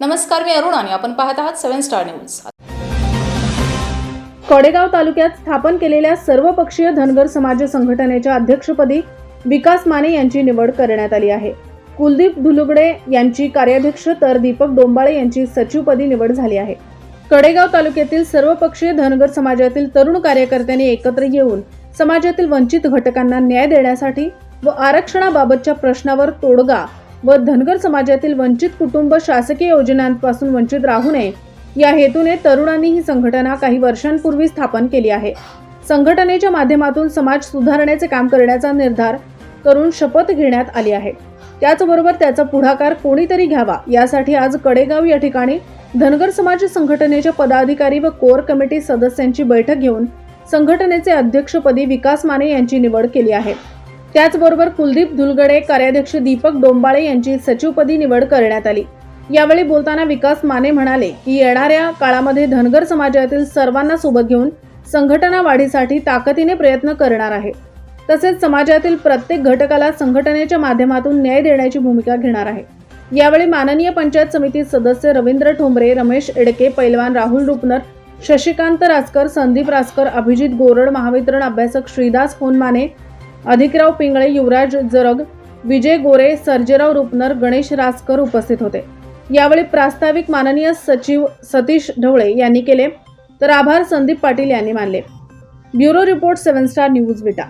नमस्कार मी अरुण आणि आपण पाहत आहात सेव्हन स्टार न्यूज. कडेगाव तालुक्यात स्थापन केलेल्या सर्वपक्षीय धनगर समाज संघटनेच्या अध्यक्षपदी विकास माने यांची निवड करण्यात आली आहे. कुलदीप धुलुगडे यांची कार्याध्यक्ष तर दीपक डोंबाळे यांची सचिवपदी निवड झाली आहे. कडेगाव तालुक्यातील सर्वपक्षीय धनगर समाजातील तरुण कार्यकर्त्यांनी एकत्र येऊन समाजातील वंचित घटकांना न्याय देण्यासाठी व आरक्षणाबाबतच्या प्रश्नावर तोडगा व धनगर समाजातील वंचित कुटुंब शासकीय योजनांपासून वंचित राहू नये. या हेतूने तरुणांनी ही संघटना काही वर्षांपूर्वी स्थापन केली आहे. संघटनेच्या माध्यमातून समाज सुधारण्याचे काम करण्याचा निर्धार करून शपथ घेण्यात आली आहे. त्याचबरोबर त्याचा पुढाकार कोणीतरी घ्यावा यासाठी आज कडेगाव या ठिकाणी धनगर समाज संघटनेच्या पदाधिकारी व कोर कमिटी सदस्यांची बैठक घेऊन संघटनेचे अध्यक्षपदी विकास माने यांची निवड केली आहे. त्याचबरोबर कुलदीप धुलगडे कार्याध्यक्ष दीपक डोंबाळे यांची सचिवपदी निवड करण्यात आली. यावेळी बोलताना विकास माने म्हणाले की येणाऱ्या काळामध्ये धनगर समाजातील सर्वांना सोबत घेऊन संघटना वाढीसाठी ताकदीने प्रयत्न करणार आहे. तसेच समाजातील प्रत्येक घटकाला संघटनेच्या माध्यमातून न्याय देण्याची भूमिका घेणार आहे. यावेळी माननीय पंचायत समिती सदस्य रवींद्र ठोंबरे रमेश एडके पैलवान राहुल रुपनर शशिकांत रासकर संदीप रासकर अभिजित गोरड महावितरण अभ्यासक श्रीदास होनमाने अधिकराव पिंगळे युवराज जरग विजय गोरे सर्जेराव रुपनर गणेश रासकर उपस्थित होते. यावेळी प्रास्ताविक माननीय सचिव सतीश ढवळे यांनी केले. तर आभार संदीप पाटील यांनी मानले. Bureau report seven star news Vita.